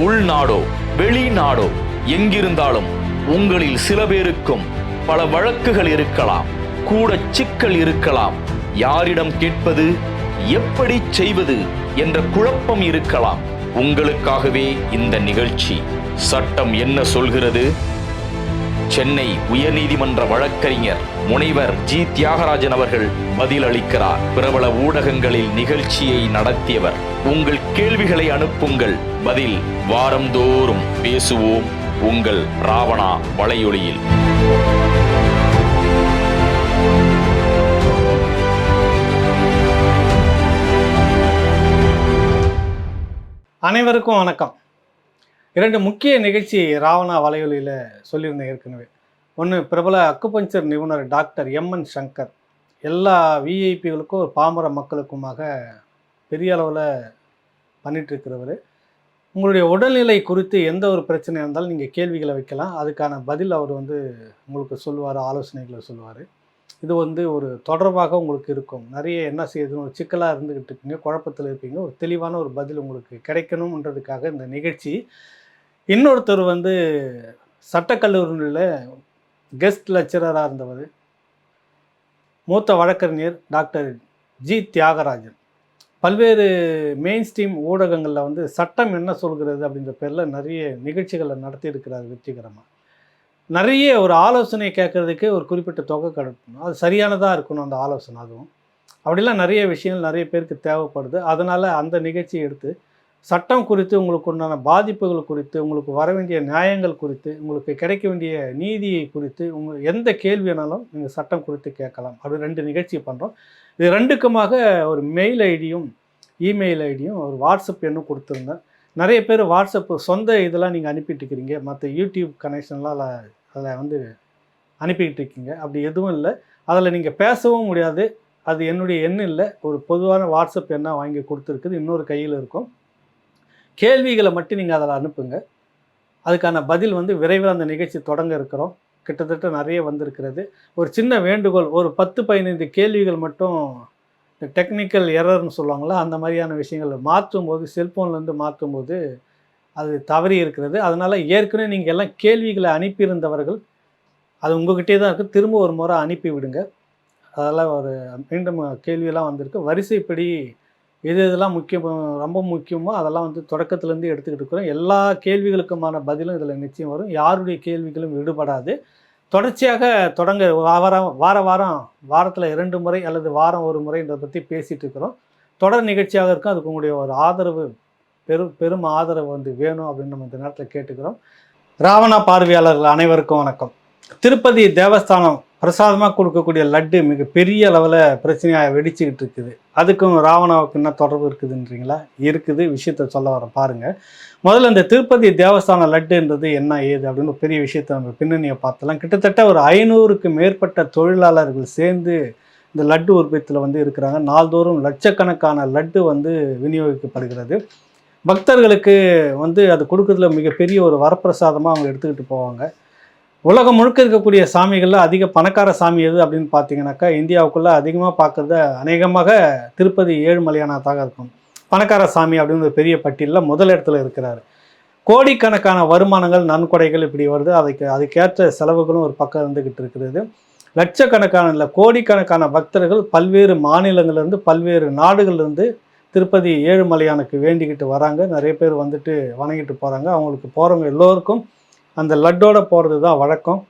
உள்நாடோ வெளிநாடோ எங்கிருந்தாலும் உங்களில் சில பேருக்கும் பல வழக்குகள் இருக்கலாம் கூட சிக்கல் இருக்கலாம். யாரிடம் கேட்பது எப்படி செய்வது என்ற குழப்பம் இருக்கலாம். உங்களுக்காகவே இந்த நிகழ்ச்சி. சட்டம் என்ன சொல்கிறது? சென்னை உயர்நீதிமன்ற வழக்கறிஞர் முனைவர் ஜி. தியாகராஜன் அவர்கள் பதிலளிக்கிறார். பிரபல ஊடகங்களில் நிகழ்ச்சியை நடத்தியவர் உங்கள் கேள்விகளை அனுப்புங்கள். பதில் வாரந்தோறும் பேசுவோம் உங்கள் ராவணா வலையொலியில். அனைவருக்கும் வணக்கம். இரண்டு முக்கிய நிகழ்ச்சி ராவணா வலையொலியில் சொல்லியிருந்தேன் ஏற்கனவே. ஒன்று பிரபல அக்குபஞ்சர் நிபுணர் டாக்டர் எம்என் சங்கர். எல்லா விஐபிகளுக்கும் பாமர மக்களுக்குமாக பெரிய அளவில் பண்ணிகிட்ருக்கிறவர் உங்களுடைய உடல்நிலை குறித்து எந்த ஒரு பிரச்சனை இருந்தாலும் நீங்கள் கேள்விகளை வைக்கலாம். அதுக்கான பதில் அவர் வந்து உங்களுக்கு சொல்லுவார் ஆலோசனைகளை சொல்லுவார். இது வந்து ஒரு தொடர்பாக உங்களுக்கு இருக்கும். நிறைய என்ன செய்யுதுன்னு ஒரு சிக்கலாக இருந்துக்கிட்டு இருப்பீங்க குழப்பத்தில் இருப்பீங்க. ஒரு தெளிவான ஒரு பதில் உங்களுக்கு கிடைக்கணுன்றதுக்காக இந்த நிகழ்ச்சி. இன்னொருத்தர் வந்து சட்டக்கல்லூரியில் கெஸ்ட் லெக்சரராக இருந்தவர். மூத்த வழக்கறிஞர் டாக்டர் ஜி தியாகராஜன். பல்வேறு மெயின் ஸ்ட்ரீம் ஊடகங்களில் வந்து சட்டம் என்ன சொல்கிறது அப்படின்ற பேரில் நிறைய நிகழ்ச்சிகளை நடத்தியிருக்கிறார் வெற்றிகரமாக நிறைய ஒரு ஆலோசனை கேட்குறதுக்கே ஒரு குறிப்பிட்ட தொகை கிடைக்கணும் அது சரியானதாக இருக்கணும் அந்த ஆலோசனை அதுவும். அப்படிலாம் நிறைய விஷயங்கள் நிறைய பேருக்கு தேவைப்படுது. அதனால் அந்த நிகழ்ச்சியை எடுத்து சட்டம் குறித்து உங்களுக்கு உண்டான பாதிப்புகள் குறித்து உங்களுக்கு வர வேண்டிய நியாயங்கள் குறித்து உங்களுக்கு கிடைக்க வேண்டிய நீதியை குறித்து உங்கள் எந்த கேள்வி வேணாலும் நீங்கள் சட்டம் குறித்து கேட்கலாம். அப்படி ரெண்டு நிகழ்ச்சி பண்ணுறோம் இது ரெண்டுக்குமாக ஒரு மெயில் ஐடியும் இமெயில் ஐடியும் ஒரு வாட்ஸ்அப் எண்ணும் கொடுத்துருந்தேன். நிறைய பேர் வாட்ஸ்அப் சொந்த இதெல்லாம் நீங்கள் அனுப்பிட்டு இருக்கிறீங்க மற்ற யூடியூப் கனெக்ஷன்லாம் அதில் அதில் வந்து அனுப்பிக்கிட்டு இருக்கீங்க அப்படி எதுவும் இல்லை. அதில் நீங்கள் பேசவும் முடியாது. அது என்னுடைய எண் இல்லை. ஒரு பொதுவான வாட்ஸ்அப் எண்ணாக வாங்கி கொடுத்துருக்குது. இன்னொரு கையில் இருக்கும். கேள்விகளை மட்டும் நீங்கள் அதில் அனுப்புங்க. அதுக்கான பதில் வந்து விரைவில் அந்த நிகழ்ச்சி தொடங்க இருக்கிறோம். கிட்டத்தட்ட நிறைய வந்திருக்கிறது. ஒரு சின்ன வேண்டுகோள் ஒரு பத்து பதினைந்து கேள்விகள் மட்டும் இந்த டெக்னிக்கல் எரர்னு சொல்லுவாங்களா அந்த மாதிரியான விஷயங்கள் மாற்றும் போது செல்ஃபோன்லேருந்து மாற்றும் போது அது தவறி இருக்கிறது. அதனால் ஏற்கனவே நீங்கள் எல்லாம் கேள்விகளை அனுப்பியிருந்தவர்கள் அது உங்ககிட்டே தான் இருக்குது திரும்ப ஒரு முறை அனுப்பி விடுங்க. அதெல்லாம் ஒரு மீண்டும் கேள்வியெல்லாம் வந்திருக்கு. வரிசைப்படி எது எதெல்லாம் முக்கியம் ரொம்ப முக்கியமோ அதெல்லாம் வந்து தொடக்கத்துலேருந்து எடுத்துக்கிட்டு இருக்கிறோம். எல்லா கேள்விகளுக்குமான பதிலும் இதில் நிச்சயம் வரும். யாருடைய கேள்விகளும் விடுபடாது. தொடர்ச்சியாக தொடங்க வாரம் வார வாரம் வாரத்தில் இரண்டு முறை அல்லது வாரம் ஒரு முறை இதை பற்றி பேசிகிட்டு இருக்கிறோம். தொடர் நிகழ்ச்சியாக இருக்கும். அதுக்கு உங்களுடைய ஒரு ஆதரவு பெரும் பெரும் ஆதரவு வந்து வேணும் அப்படின்னு நம்ம இந்த நேரத்தில் கேட்டுக்கிறோம். ராவணா பார்வையாளர்கள் அனைவருக்கும் வணக்கம். திருப்பதி தேவஸ்தானம் பிரசாதமாக கொடுக்கக்கூடிய லட்டு மிக பெரிய அளவில் பிரச்சனையாக வெடிச்சுக்கிட்டு இருக்குது. அதுக்கும் ராவணாவுக்கு என்ன தொடர்பு இருக்குதுன்றீங்களா? இருக்குது. விஷயத்த சொல்ல வரேன் பாருங்கள் முதல்ல இந்த திருப்பதி தேவஸ்தான லட்டுன்றது என்ன ஏது அப்படின்னு பெரிய விஷயத்தை நம்ம பின்னணியை பார்த்தலாம். கிட்டத்தட்ட ஒரு ஐநூறுக்கு மேற்பட்ட தொழிலாளர்கள் சேர்ந்து இந்த லட்டு உற்பத்தியில் வந்து இருக்கிறாங்க. நாள்தோறும் லட்சக்கணக்கான லட்டு வந்து விநியோகிக்கப்படுகிறது. பக்தர்களுக்கு வந்து அது கொடுக்கறதுல மிகப்பெரிய ஒரு வரப்பிரசாதமாக அவங்க எடுத்துக்கிட்டு போவாங்க. உலகம் முழுக்க இருக்கக்கூடிய சாமிகளில் அதிக பணக்கார சாமி எது அப்படின்னு பார்த்தீங்கன்னாக்கா இந்தியாவுக்குள்ளே அதிகமாக பார்க்குறது அநேகமாக திருப்பதி ஏழுமலையானதாக இருக்கும். பணக்கார சாமி அப்படின்னு ஒரு பெரிய பட்டியலில் முதல் இடத்துல இருக்கிறாரு. கோடிக்கணக்கான வருமானங்கள் நன்கொடைகள் இப்படி வருது. அதுக்கு அதுக்கேற்ற செலவுகளும் ஒரு பக்கம் இருந்துக்கிட்டு இருக்கிறது லட்சக்கணக்கான இல்லை கோடிக்கணக்கான பக்தர்கள் பல்வேறு மாநிலங்கள்லேருந்து பல்வேறு நாடுகள்லேருந்து திருப்பதி ஏழுமலையானுக்கு வேண்டிக்கிட்டு வராங்க. நிறைய பேர் வந்துட்டு வணங்கிட்டு போகிறாங்க அவங்களுக்கு போகிறவங்க எல்லோருக்கும் அந்த லட்டோட போகிறது தான் வழக்கம்.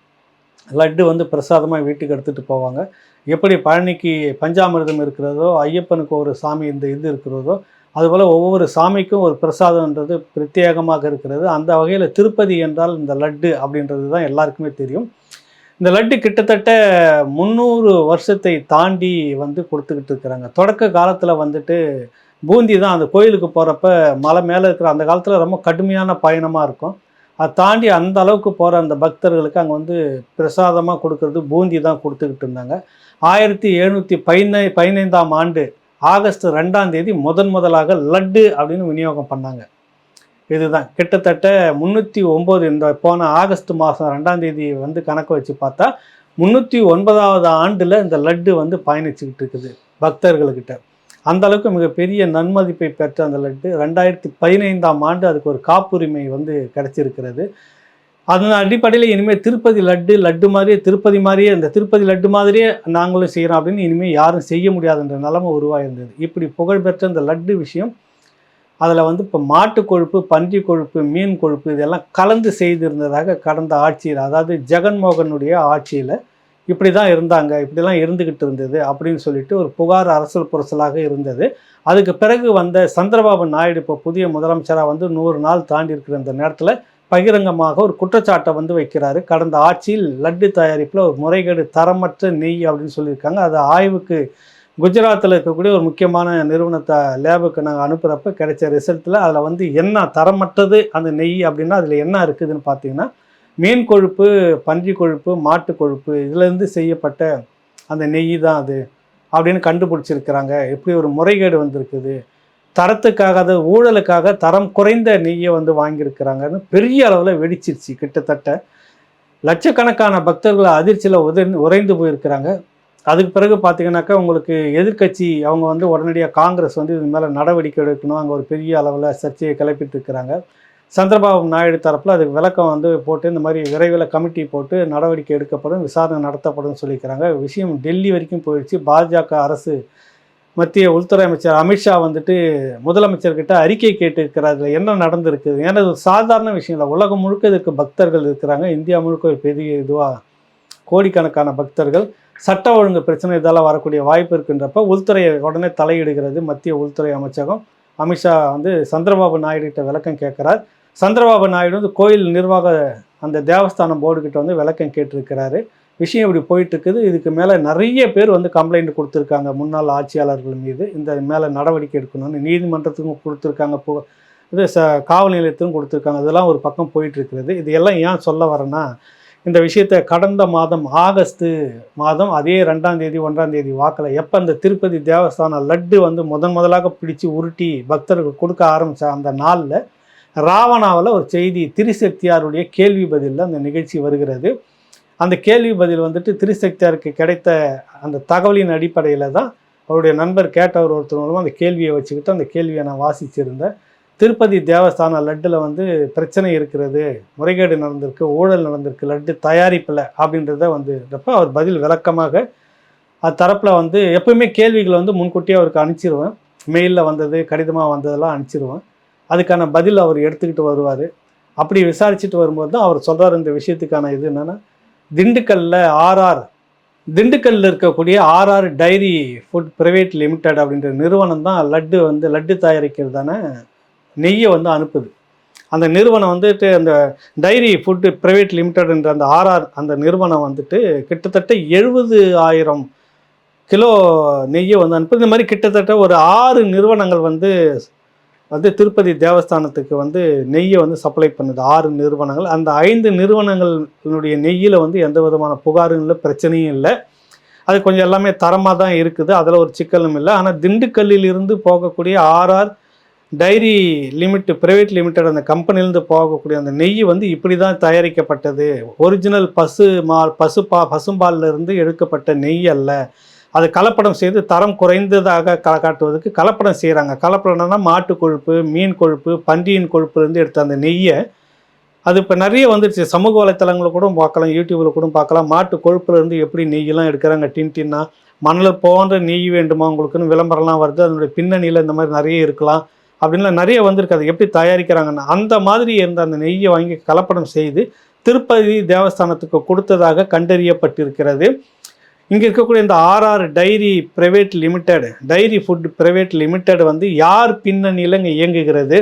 லட்டு வந்து பிரசாதமாக வீட்டுக்கு எடுத்துகிட்டு போவாங்க. எப்படி பழனிக்கு பஞ்சாமிர்தம் இருக்கிறதோ ஐயப்பனுக்கு ஒரு சாமி இந்த இது இருக்கிறதோ அதுபோல் ஒவ்வொரு சாமிக்கும் ஒரு பிரசாதம்ன்றது பிரத்யேகமாக இருக்கிறது. அந்த வகையில் திருப்பதி என்றால் இந்த லட்டு அப்படின்றது தான் எல்லாருக்குமே தெரியும். இந்த லட்டு கிட்டத்தட்ட முந்நூறு வருஷத்தை தாண்டி வந்து கொடுத்துக்கிட்டு இருக்கிறாங்க. தொடக்க காலத்தில் வந்துட்டு பூந்தி தான் அந்த கோயிலுக்கு போகிறப்ப மலை மேலே இருக்கிற அந்த காலத்தில் ரொம்ப கடுமையான பயணமாக இருக்கும். அதை தாண்டி அந்த அளவுக்கு போகிற அந்த பக்தர்களுக்கு அங்கே வந்து பிரசாதமாக கொடுக்கறது பூந்தி தான் கொடுத்துக்கிட்டு இருந்தாங்க. ஆயிரத்தி எழுநூற்றி பதினை பதினைந்தாம் ஆண்டு ஆகஸ்ட் ரெண்டாம் தேதி முதன் முதலாக லட்டு அப்படின்னு விநியோகம் பண்ணாங்க. இதுதான். கிட்டத்தட்ட முந்நூற்றி ஒம்பது இந்த போன ஆகஸ்ட் மாதம் ரெண்டாம் தேதி வந்து கணக்கு வச்சு பார்த்தா முந்நூற்றி ஒன்பதாவது ஆண்டில் இந்த லட்டு வந்து பயணிச்சுக்கிட்டு இருக்குது பக்தர்கள்கிட்ட. அந்த அளவுக்கு மிகப்பெரிய நன்மதிப்பை பெற்ற அந்த லட்டு ரெண்டாயிரத்தி பதினைந்தாம் ஆண்டு அதுக்கு ஒரு காப்புரிமை வந்து கிடைச்சிருக்கிறது. அதன் அடிப்படையில் இனிமேல் திருப்பதி லட்டு லட்டு மாதிரியே திருப்பதி மாதிரியே இந்த திருப்பதி லட்டு மாதிரியே நாங்களும் செய்கிறோம் அப்படின்னு இனிமேல் யாரும் செய்ய முடியாதுன்ற நிலமை உருவாயிருந்தது. இப்படி புகழ்பெற்ற இந்த லட்டு விஷயம் அதில் வந்து இப்போ மாட்டு கொழுப்பு பன்றி கொழுப்பு மீன் கொழுப்பு இதெல்லாம் கலந்து செய்திருந்ததாக கடந்த ஆட்சியில் அதாவது ஜெகன்மோகனுடைய ஆட்சியில் இப்படி தான் இருந்தாங்க இப்படிலாம் இருந்துக்கிட்டு இருந்தது அப்படின்னு சொல்லிட்டு ஒரு புகார் அரசல் புரசலாக இருந்தது. அதுக்கு பிறகு வந்த சந்திரபாபு நாயுடு இப்போ புதிய முதலமைச்சராக வந்து நூறு நாள் தாண்டி இருக்கிற இந்த நேரத்தில் பகிரங்கமாக ஒரு குற்றச்சாட்டை வந்து வைக்கிறாரு. கடந்த ஆட்சியில் லட்டு தயாரிப்பில் ஒரு முறைகேடு தரமற்ற நெய் அப்படின்னு சொல்லியிருக்காங்க. அது ஆய்வுக்கு குஜராத்தில் இருக்கக்கூடிய ஒரு முக்கியமான நிறுவனத்தை லேபுக்கு நாங்கள் அனுப்புகிறப்ப கிடைச்ச ரிசல்ட்டில் அதில் வந்து என்ன தரமற்றது அந்த நெய் அப்படின்னா அதில் என்ன இருக்குதுன்னு பார்த்தீங்கன்னா மீன் கொழுப்பு பன்றி கொழுப்பு மாட்டு கொழுப்பு இதுலேருந்து செய்யப்பட்ட அந்த நெய் தான் அது அப்படின்னு கண்டுபிடிச்சிருக்கிறாங்க. எப்படி ஒரு முறைகேடு வந்திருக்குது? தரத்துக்காக அது ஊழலுக்காக தரம் குறைந்த நெய்யை வந்து வாங்கியிருக்கிறாங்கன்னு பெரிய அளவில் வெடிச்சிருச்சு. கிட்டத்தட்ட லட்சக்கணக்கான பக்தர்கள் அதிர்ச்சியில் உதை உறைந்து போயிருக்கிறாங்க. அதுக்கு பிறகு பார்த்தீங்கன்னாக்கா உங்களுக்கு எதிர்க்கட்சி அவங்க வந்து உடனடியாக காங்கிரஸ் வந்து இது மேலே நடவடிக்கை எடுக்கணும். அங்கே ஒரு பெரிய அளவில் சர்ச்சையை கிளப்பிட்டு இருக்கிறாங்க. சந்திரபாபு நாயுடு தரப்பில் அதுக்கு விளக்கம் வந்து போட்டு இந்த மாதிரி விரைவில் கமிட்டி போட்டு நடவடிக்கை எடுக்கப்படும் விசாரணை நடத்தப்படும் சொல்லியிருக்கிறாங்க விஷயம் டெல்லி வரைக்கும் போயிடுச்சு. பாஜக அரசு மத்திய உள்துறை அமைச்சர் அமித்ஷா வந்துட்டு முதலமைச்சர்கிட்ட அறிக்கை கேட்டிருக்கிறார் என்ன நடந்திருக்குது ஏன்னா இது சாதாரண விஷயம் இல்லை. உலகம் முழுக்க இதுக்கு பக்தர்கள் இருக்கிறாங்க. இந்தியா முழுக்க ஒரு பெரிய இதுவாக கோடிக்கணக்கான பக்தர்கள். சட்ட ஒழுங்கு பிரச்சனை இதால் வரக்கூடிய வாய்ப்பு இருக்கின்றப்ப உள்துறை உடனே தலையிடுகிறது மத்திய உள்துறை அமைச்சகம். அமித்ஷா வந்து சந்திரபாபு நாயுடு கிட்ட விளக்கம் கேட்குறார். சந்திரபாபு நாயுடு வந்து கோயில் நிர்வாக அந்த தேவஸ்தானம் போர்டுக்கிட்ட வந்து விளக்கம் கேட்டிருக்கிறாரு. விஷயம் இப்படி போயிட்டு இருக்குது இதுக்கு மேலே நிறைய பேர் வந்து கம்ப்ளைண்ட் கொடுத்துருக்காங்க. முன்னாள் ஆட்சியாளர்கள் மீது இந்த மேலே நடவடிக்கை எடுக்கணும்னு நீதிமன்றத்துக்கும் கொடுத்துருக்காங்க. பு இது ச காவல் நிலையத்துக்கும் கொடுத்துருக்காங்க. இதெல்லாம் ஒரு பக்கம் போயிட்டுருக்கிறது. இது எல்லாம் ஏன் சொல்ல வரேன்னா இந்த விஷயத்தை கடந்த மாதம் ஆகஸ்ட் மாதம் அதே ரெண்டாம் தேதி ஒன்றாம் தேதி வாக்கில் எப்போ அந்த திருப்பதி தேவஸ்தான லட்டு வந்து முதன் முதலாக பிடிச்சு உருட்டி பக்தர்கள் கொடுக்க ஆரம்பித்த அந்த நாளில் ராவணாவில் ஒரு செய்தி திரிசக்தியாருடைய கேள்வி பதிலில் அந்த நிகழ்ச்சி வருகிறது. அந்த கேள்வி பதில் வந்துட்டு திரிசக்தியாருக்கு கிடைத்த அந்த தகவலின் அடிப்படையில் தான் அவருடைய நண்பர் கேட்டவர் ஒருத்தர் மூலமாக அந்த கேள்வியை வச்சுக்கிட்டு அந்த கேள்வியை நான் வாசிச்சிருந்தேன். திருப்பதி தேவஸ்தான லட்டில் வந்து பிரச்சனை இருக்கிறது முறைகேடு நடந்திருக்கு ஊழல் நடந்திருக்கு லட்டு தயாரிப்பில் அப்படின்றத வந்து அவர் பதில் விளக்கமாக அது தரப்பில் வந்து எப்பவுமே கேள்விகளை வந்து முன்கூட்டியே அவருக்கு அனுப்பிச்சிருவேன். மெயிலில் வந்தது கடிதமாக வந்ததெல்லாம் அனுப்பிச்சிருவேன். அதுக்கான பதில் அவர் எடுத்துக்கிட்டு வருவார். அப்படி விசாரிச்சுட்டு வரும்போது தான் அவர் சொல்கிறார் இந்த விஷயத்துக்கான இது என்னென்னா திண்டுக்கல்லில் ஆர்ஆர் திண்டுக்கல்லில் இருக்கக்கூடிய RR dairy food private limited அப்படின்ற நிறுவனம் தான் லட்டு வந்து லட்டு தயாரிக்கிறதான நெய்யை வந்து அனுப்புது. அந்த நிறுவனம் வந்துட்டு அந்த டைரி ஃபுட்டு ப்ரைவேட் லிமிடெட்ன்ற அந்த ஆர்ஆர் அந்த நிறுவனம் வந்துட்டு கிட்டத்தட்ட எழுபது ஆயிரம் கிலோ நெய்யை வந்து அனுப்புது. இந்த மாதிரி கிட்டத்தட்ட ஒரு ஆறு நிறுவனங்கள் வந்து வந்து திருப்பதி தேவஸ்தானத்துக்கு வந்து நெய்யை வந்து சப்ளை பண்ணுது. ஆறு நிறுவனங்கள். அந்த ஐந்து நிறுவனங்களுடைய நெய்யில் வந்து எந்த விதமான புகாரும் இல்லை பிரச்சனையும் இல்லை. அது கொஞ்சம் எல்லாமே தரமாக தான் இருக்குது. அதில் ஒரு சிக்கலும் இல்லை. ஆனால் திண்டுக்கல்லில் இருந்து போகக்கூடிய RR dairy limit private limited அந்த கம்பெனிலேருந்து போகக்கூடிய அந்த நெய் வந்து இப்படி தான் தயாரிக்கப்பட்டது. ஒரிஜினல் பசு மா பசு பா பசும்பால்ல இருந்து எடுக்கப்பட்ட நெய் அல்ல. அது கலப்படம் செய்து தரம் குறைந்ததாக க காட்டுவதற்கு கலப்படம் செய்கிறாங்க கலப்படம்னா மாட்டு கொழுப்பு மீன் கொழுப்பு பன்றியின் கொழுப்புலேருந்து எடுத்த அந்த நெய்யை அது இப்போ நிறைய வந்துருச்சு. சமூக வலைத்தளங்களில் கூட பார்க்கலாம் யூடியூப்பில் கூட பார்க்கலாம். மாட்டு கொழுப்புலேருந்து எப்படி நெய்யெல்லாம் எடுக்கிறாங்க டின் டின்னா மணல் போன்ற நெய் வேண்டுமா உங்களுக்குன்னு விளம்பரம்லாம் வருது. அதனுடைய பின்னணியில் இந்த மாதிரி நிறைய இருக்கலாம் அப்படின்லாம் நிறைய வந்திருக்கு. அது எப்படி தயாரிக்கிறாங்கன்னு அந்த மாதிரி இருந்த அந்த நெய்யை வாங்கி கலப்படம் செய்து திருப்பதி தேவஸ்தானத்துக்கு கொடுத்ததாக கண்டறியப்பட்டிருக்கிறது. இங்கே இருக்கக்கூடிய இந்த RR dairy private limited dairy food private limited வந்து யார் பின்னணியில் இங்கே இயங்குகிறது?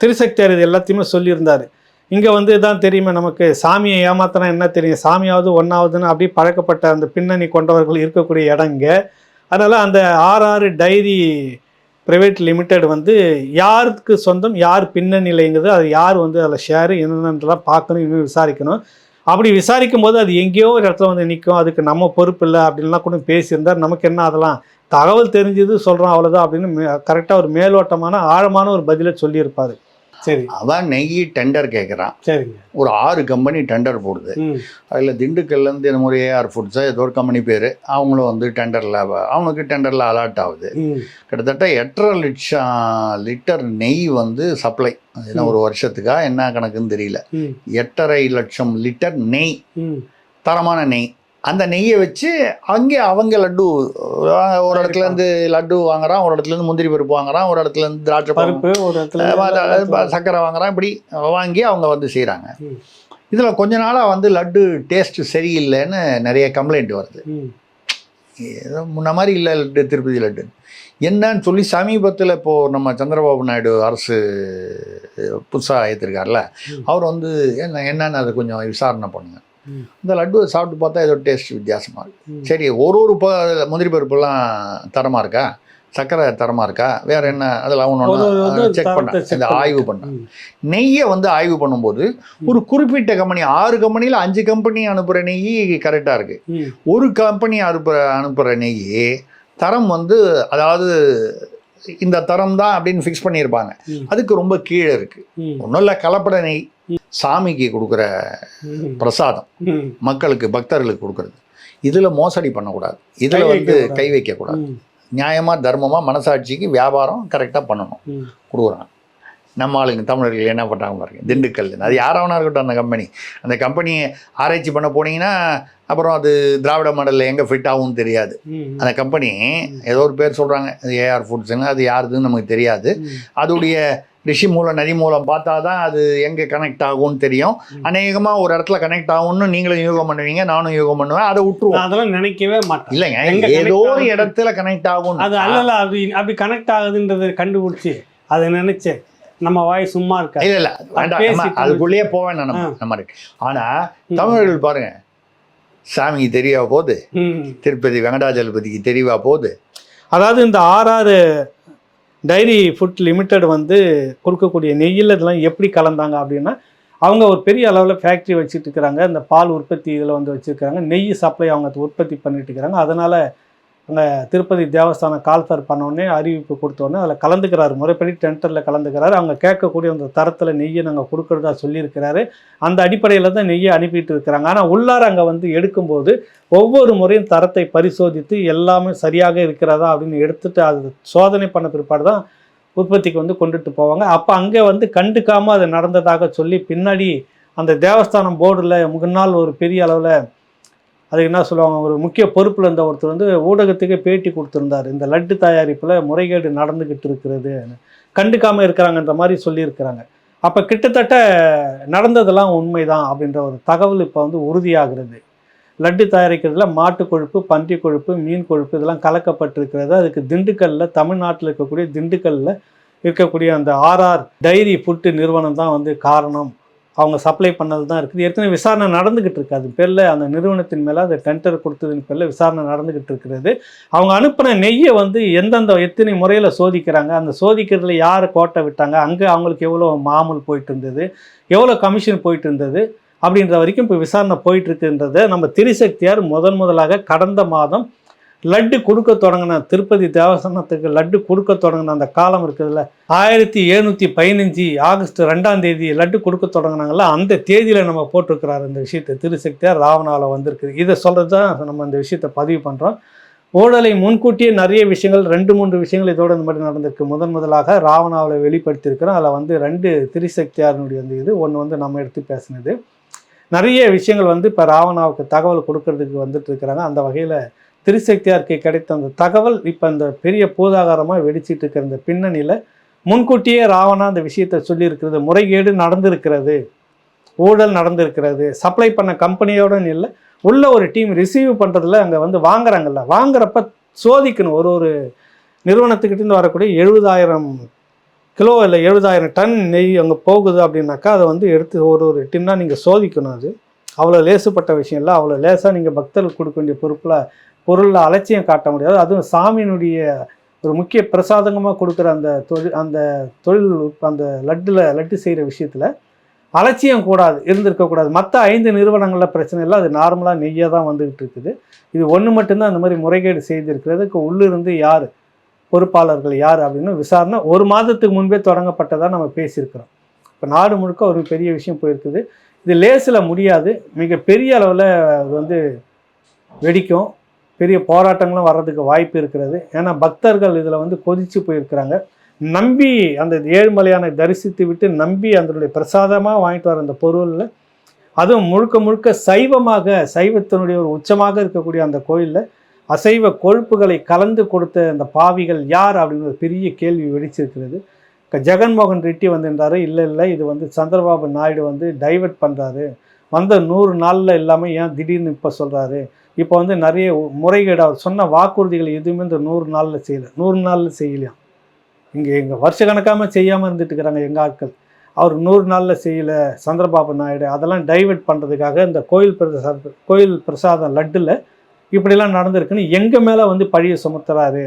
திருசக்தியார் இது எல்லாத்தையுமே சொல்லியிருந்தார். இங்கே வந்து தான் தெரியுமே நமக்கு சாமியை ஏமாத்தினா என்ன தெரியும்? சாமியாவது ஒன்றாவதுன்னு அப்படி பழக்கப்பட்ட அந்த பின்னணி கொண்டவர்கள் இருக்கக்கூடிய இடங்க அதனால் அந்த ஆர்ஆர் டைரி பிரைவேட் லிமிடெட் வந்து யாருக்கு சொந்தம் யார் பின்னணிலைங்கிறது அது யார் வந்து அதில் ஷேரு என்னென்னலாம் பார்க்கணும் இன்னும் விசாரிக்கணும். அப்படி விசாரிக்கும் போது அது எங்கேயோ ஒரு இடத்துல வந்து நிற்கும் அதுக்கு நம்ம பொறுப்பு இல்லை அப்படின்லாம் கூட பேசியிருந்தார். நமக்கு என்ன அதெல்லாம்? தகவல் தெரிஞ்சது சொல்கிறோம் அவ்வளோதான் அப்படின்னு கரெக்டாக ஒரு மேலோட்டமான ஆழமான ஒரு பதிலை சொல்லியிருப்பார். சரி. அவன் நெய் டெண்டர் கேட்குறான் சரிங்க. ஒரு ஆறு கம்பெனி டெண்டர் போடுது. அதில் திண்டுக்கல்லேருந்து இந்த மாதிரி ஏஆர் ஃபுட்ஸோ ஏதோ ஒரு கம்பெனி பேர். அவங்களும் வந்து டெண்டரில் அவனுக்கு டெண்டரில் அலாட் ஆகுது. கிட்டத்தட்ட எட்டரை லட்சம் லிட்டர் நெய் வந்து சப்ளை என்ன ஒரு வருஷத்துக்கா என்ன கணக்குன்னு தெரியல. எட்டரை லட்சம் லிட்டர் நெய். தரமான நெய். அந்த நெய்யை வச்சு அங்கே அவங்க லட்டு ஒரு இடத்துல இருந்து லட்டு வாங்குறான் ஒரு இடத்துல இருந்து முந்திரி பருப்பு வாங்குறான் ஒரு இடத்துல இருந்து திராட்சை பருப்பு ஒரு இடத்துல சர்க்கரை வாங்குறான் இப்படி வாங்கி அவங்க வந்து செய்கிறாங்க. இதில் கொஞ்ச நாளாக வந்து லட்டு டேஸ்ட் சரியில்லைன்னு நிறைய கம்ப்ளைண்ட் வருது. ஏதோ முன்ன மாதிரி இல்லை லட்டு திருப்பதி லட்டு. என்னன்னு சொல்லி சமீபத்தில் இப்போது நம்ம சந்திரபாபு நாயுடு அரசு புதுசாக ஏற்றிருக்கார்ல. அவர் வந்து என்ன என்னன்னு அதை கொஞ்சம் விசாரணை பண்ணுங்க. இந்த லட்டுவை சாப்பிட்டு பார்த்தா ஏதோ டேஸ்ட் வித்தியாசமாக இருக்கு. ம். சரி ஒரு ஒரு ப முந்திரி பருப்புலாம் தரமாக இருக்கா? சர்க்கரை தரமாக இருக்கா? வேற என்ன? அதெல்லாம் ஒரு ஒன்று செக் பண்ண இந்த. ஆய்வு பண்ண. நெய்யை வந்து ஆய்வு பண்ணும்போது ஒரு குறிப்பிட்ட கம்பெனி ஆறு கம்பெனியில் அஞ்சு கம்பெனி அனுப்புகிற நெய் கரெக்டாக இருக்கு. ம். ஒரு கம்பெனி அனுப்புகிற அனுப்புகிற நெய் தரம் வந்து அதாவது இந்த தரம் தான் அப்படின்னு ஃபிக்ஸ் பண்ணியிருப்பாங்க. அதுக்கு ரொம்ப கீழே இருக்கு. ஒன்றும் இல்லை கலப்பட நெய் சாமிக்கு கொடுக்குற பிரசாதம். மக்களுக்கு பக்தர்களுக்கு கொடுக்கறது. இதில் மோசடி பண்ணக்கூடாது. இதில் வந்து. கை வைக்கக்கூடாது. நியாயமாக தர்மமாக மனசாட்சிக்கு வியாபாரம் கரெக்டாக பண்ணணும். கொடுக்குறாங்க. நம்ம ஆளுங்க தமிழர்கள் என்ன பண்ணுறாங்க பாருங்க. திண்டுக்கல். அது யாராவனா இருக்கட்டும் அந்த கம்பெனி அந்த கம்பெனியை ஆராய்ச்சி பண்ண போனீங்கன்னா அப்புறம் அது திராவிட மாடலில் எங்கே ஃபிட் ஆகும்னு தெரியாது. அந்த கம்பெனி ஏதோ ஒரு பேர் சொல்கிறாங்க ஏஆர் ஃபுட்ஸ்னு அது யாருதுன்னு நமக்கு தெரியாது. அதோடைய ரிஷி மூலம் நதி மூலம் பார்த்தா தான் அது எங்கே கனெக்ட் ஆகும்னு தெரியும். அநேகமாக ஒரு இடத்துல கனெக்ட் ஆகும்னு நீங்களும் யோகம் பண்ணுவீங்க நானும் யோகம் பண்ணுவேன். அதை விட்டுருவோம். அதெல்லாம் நினைக்கவே மாட்டேன். இல்லைங்க. ஏதோ ஒரு? இடத்துல கனெக்ட் ஆகும் அது அல்லல அப்படி அப்படி கனெக்ட் ஆகுதுன்றதை கண்டுபிடிச்சி அதை நினைச்சேன் நம்ம வாய் சும்மா இருக்கா இல்ல இல்ல வேண்டாம் அதுக்குள்ளேயே போவேன் நம்ம. நம்ம. ஆனா தமிழர்கள் பாருங்க சாமிக்கு தெரியவா போகுது திருப்பதி வெங்கடாஜலபதிக்கு தெரியவா போகுது அதாவது இந்த ஆர்ஆர் டைரி ஃபுட் லிமிடெட் வந்து கொடுக்கக்கூடிய நெய்யில் இதெல்லாம் எப்படி கலந்தாங்க அப்படின்னா அவங்க ஒரு பெரிய அளவில் ஃபேக்ட்ரி வச்சுட்டு இருக்கிறாங்க. இந்த பால் உற்பத்தி இதில் வந்து வச்சுருக்கிறாங்க. நெய் சப்ளை அவங்க உற்பத்தி பண்ணிட்டு இருக்கிறாங்க. அதனால் அங்கே திருப்பதி தேவஸ்தானம் கால்ஃபர் பண்ணோடனே அறிவிப்பு கொடுத்தோடனே அதில் கலந்துக்கிறாரு. முறைப்படி டெண்டரில் கலந்துக்கிறாரு. அவங்க கேட்கக்கூடிய அந்த தரத்தில் நெய்யை நாங்கள் கொடுக்குறதா சொல்லியிருக்கிறாரு. அந்த அடிப்படையில் தான் நெய்யை அனுப்பிட்டு இருக்கிறாங்க. ஆனால் உள்ளார அங்கே வந்து எடுக்கும்போது ஒவ்வொரு முறையும் தரத்தை பரிசோதித்து எல்லாமே சரியாக இருக்கிறதா அப்படின்னு எடுத்துட்டு அது சோதனை பண்ண பிற்பாடு தான் உற்பத்திக்கு வந்து கொண்டுட்டு போவாங்க. அப்போ அங்கே வந்து கண்டுக்காமல் அது நடந்ததாக சொல்லி பின்னாடி அந்த தேவஸ்தானம் போர்டில் முன்னாள் ஒரு பெரிய அளவில் அதுக்கு என்ன சொல்லுவாங்க ஒரு முக்கிய பொறுப்பில் இருந்த ஒருத்தர் வந்து ஊடகத்துக்கே பேட்டி கொடுத்துருந்தார். இந்த லட்டு தயாரிப்பில் முறைகேடு நடந்துக்கிட்டு இருக்கிறது கண்டுக்காமல் இருக்கிறாங்கன்ற மாதிரி சொல்லியிருக்கிறாங்க. அப்போ கிட்டத்தட்ட நடந்ததெல்லாம் உண்மைதான் அப்படின்ற ஒரு தகவல் இப்போ வந்து உறுதியாகிறது. லட்டு தயாரிக்கிறதுல மாட்டு கொழுப்பு பன்றி கொழுப்பு மீன் கொழுப்பு இதெல்லாம் கலக்கப்பட்டிருக்கிறது. அதுக்கு திண்டுக்கல்ல தமிழ்நாட்டில் இருக்கக்கூடிய திண்டுக்கல்ல இருக்கக்கூடிய அந்த ஆர்ஆர் டைரி ஃபுட்டு நிறுவனம் தான் வந்து காரணம். அவங்க சப்ளை பண்ணது தான் இருக்குது. ஏற்கனவே விசாரணை நடந்துக்கிட்டு இருக்கு. அது பேரில் அந்த நிறுவனத்தின் மேலே அந்த டெண்டர் கொடுத்ததின் பேரில் விசாரணை நடந்துக்கிட்டு இருக்கிறது. அவங்க அனுப்பின நெய்யை வந்து எந்தெந்த எத்தனை முறையில் சோதிக்கிறாங்க? அந்த சோதிக்கிறதுல யார் கோட்டை விட்டாங்க? அங்கே அவங்களுக்கு எவ்வளோ மாமூல் போயிட்டு இருந்தது? எவ்வளோ கமிஷன் போயிட்டு இருந்தது? அப்படின்ற வரைக்கும் இப்போ விசாரணை போயிட்டு இருக்குன்றதை நம்ம திரிசக்தியார் முதன் முதலாக கடந்த மாதம் லட்டு கொடுக்க தொடங்கின திருப்பதி தேவஸ்தானத்துக்கு லட்டு கொடுக்க தொடங்கின அந்த காலம் இருக்குதுல்ல. ஆயிரத்தி எழுநூற்றி பதினஞ்சு ஆகஸ்ட் ரெண்டாம் தேதி லட்டு கொடுக்க தொடங்கினாங்கள அந்த தேதியில் நம்ம போட்டிருக்கிறார் இந்த விஷயத்தை திருசக்தியாக ராவணாவில் வந்திருக்குது. இதை சொல்கிறது தான் நம்ம இந்த விஷயத்தை பதிவு பண்ணுறோம் ஊழலை முன்கூட்டியே நிறைய விஷயங்கள் ரெண்டு மூன்று விஷயங்கள் இதோட இந்த மாதிரி நடந்திருக்கு. முதன் முதலாக ராவணாவில் வெளிப்படுத்தியிருக்கிறோம். அதில் வந்து ரெண்டு திரிசக்தியாரினுடைய அந்த இது ஒன்று வந்து நம்ம எடுத்து பேசினது. நிறைய விஷயங்கள் வந்து இப்போ ராவணாவுக்கு தகவல் கொடுக்கறதுக்கு வந்துட்டு இருக்கிறாங்க. அந்த வகையில் திருசக்தியாருக்கு கிடைத்த அந்த தகவல் இப்போ அந்த பெரிய பூதாகாரமாக வெடிச்சிட்டு இருக்கிற இந்த பின்னணியில் முன்கூட்டியே ராவணா அந்த விஷயத்தை சொல்லியிருக்கிறது முறைகேடு நடந்திருக்கிறது ஊழல் நடந்திருக்கிறது சப்ளை பண்ண கம்பெனியோட இல்லை உள்ள ஒரு டீம் ரிசீவ் பண்ணுறதுல அங்கே வந்து வாங்குறாங்கல்ல வாங்குறப்ப சோதிக்கணும். ஒரு ஒரு நிறுவனத்துக்கிட்டேருந்து வரக்கூடிய எழுபதாயிரம் கிலோ இல்லை எழுபதாயிரம் டன் நெய் அங்கே போகுது அப்படின்னாக்கா அதை வந்து எடுத்து ஒரு ஒரு டின்னாக நீங்கள் சோதிக்கணும் அது. அவ்வளோ லேசுப்பட்ட விஷயம் இல்லை அவ்வளோ லேசாக நீங்கள் பக்தர்களுக்கு கொடுக்க வேண்டிய பொறுப்பில் பொருளில் அலட்சியம் காட்ட முடியாது. அதுவும் சாமியினுடைய ஒரு முக்கிய பிரசாதங்கமாக கொடுக்குற அந்த தொழில் அந்த தொழில் அந்த லட்டில் லட்டு செய்கிற விஷயத்தில் அலட்சியம் கூடாது இருந்திருக்கக்கூடாது மற்ற ஐந்து நிறுவனங்களில் பிரச்சனை இல்லை. அது நார்மலாக நெய்யாக தான் வந்துகிட்டு இருக்குது. இது ஒன்று மட்டும்தான் அந்த மாதிரி முறைகேடு செய்திருக்கிறதுக்கு உள்ளிருந்து யார்? பொறுப்பாளர்கள் யார் அப்படின்னு விசாரணை ஒரு மாதத்துக்கு முன்பே தொடங்கப்பட்டதாக நம்ம பேசியிருக்கிறோம். இப்போ நாடு முழுக்க ஒரு பெரிய விஷயம் போயிருக்குது. இது லேசில் முடியாது. மிக பெரிய அளவில் அது வந்து வெடிக்கும். பெரிய போராட்டங்களும் வர்றதுக்கு வாய்ப்பு இருக்கிறது. ஏன்னா பக்தர்கள் இதில் வந்து கொதித்து போயிருக்கிறாங்க. நம்பி அந்த ஏழுமலையானை தரிசித்து விட்டு நம்பி அதனுடைய பிரசாதமாக வாங்கிட்டு வர அந்த பொருளில் அதுவும் முழுக்க முழுக்க சைவமாக சைவத்தினுடைய ஒரு உச்சமாக இருக்கக்கூடிய அந்த கோயிலில் அசைவ கொழுப்புகளை கலந்து கொடுத்த அந்த பாவிகள் யார் அப்படிங்கிற பெரிய கேள்வி வெடிச்சிருக்கிறது. ஜெகன்மோகன் ரெட்டி வந்திருந்தாரு இல்லை இல்லை இது வந்து சந்திரபாபு நாயுடு வந்து டைவர்ட் பண்ணுறாரு வந்த நூறு நாளில் இல்லாமல் ஏன் திடீர்னு இப்போ சொல்கிறாரு இப்போ வந்து நிறைய முறைகேடு அவர் சொன்ன வாக்குறுதிகள் எதுவுமே இந்த நூறு நாளில் செய்யலை. நூறு நாளில் செய்யலையாம் இங்கே எங்கள் வருஷ கணக்காம செய்யாமல் இருந்துட்டு இருக்கிறாங்க எங்கள் ஆட்கள். அவர் நூறு நாளில் செய்யலை சந்திரபாபு நாயுடு. அதெல்லாம் டைவெர்ட் பண்ணுறதுக்காக இந்த கோயில் பிரசாத கோயில் பிரசாதம் லட்டில் இப்படிலாம் நடந்திருக்குன்னு எங்கள் மேலே வந்து பழியை சுமத்துறாரு?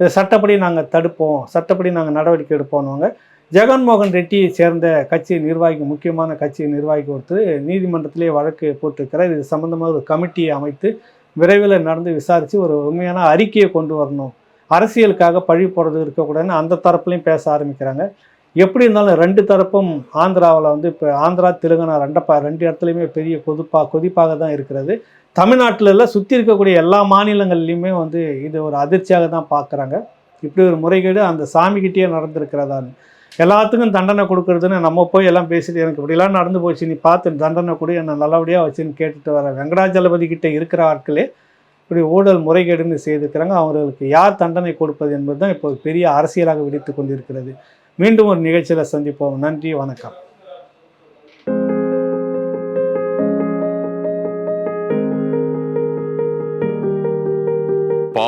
இதை சட்டப்படி நாங்கள் தடுப்போம். சட்டப்படி நாங்கள் நடவடிக்கை எடுப்போம்னுவாங்க ஜெகன்மோகன் ரெட்டியை சேர்ந்த கட்சி நிர்வாகி முக்கியமான கட்சி நிர்வாகி ஒருத்தர் நீதிமன்றத்திலே வழக்கு போட்டிருக்கிறார். இது சம்மந்தமாக ஒரு கமிட்டியை அமைத்து விரைவில் நடந்து விசாரித்து ஒரு உண்மையான அறிக்கையை கொண்டு வரணும். அரசியலுக்காக பழி போடுறது இருக்கக்கூடாதுன்னு அந்த தரப்புலையும் பேச ஆரம்பிக்கிறாங்க. எப்படி இருந்தாலும் ரெண்டு தரப்பும் ஆந்திராவில் வந்து இப்போ ஆந்திரா தெலுங்கானா ரெண்டப்பா ரெண்டு இடத்துலையுமே பெரிய கொதிப்பா கொதிப்பாக தான் இருக்கிறது. தமிழ்நாட்டில் எல்லாம் சுற்றி இருக்கக்கூடிய எல்லா மாநிலங்கள்லையுமே வந்து இது ஒரு அதிர்ச்சியாக தான் பார்க்குறாங்க. இப்படி ஒரு முறைகேடு அந்த சாமிக்கிட்டேயே நடந்திருக்கிறதான்னு. எல்லாத்துக்கும் தண்டனை கொடுக்கறதுன்னு நம்ம போய் எல்லாம் பேசிட்டு எனக்கு இப்படிலாம் நடந்து போச்சு நீ பார்த்து தண்டனை கொடு என்னை நல்லபடியாக வச்சுன்னு கேட்டுட்டு வர வெங்கடாஜலபதி கிட்ட இருக்கிற ஆட்களே இப்படி ஊழல் முறைகேடுன்னு செய்திருக்கிறாங்க. அவர்களுக்கு யார் தண்டனை கொடுப்பது என்பது தான் இப்போ பெரிய அரசியலாக வெடித்து கொண்டிருக்கிறது. மீண்டும் ஒரு நிகழ்ச்சியில் சந்திப்போம். நன்றி வணக்கம்.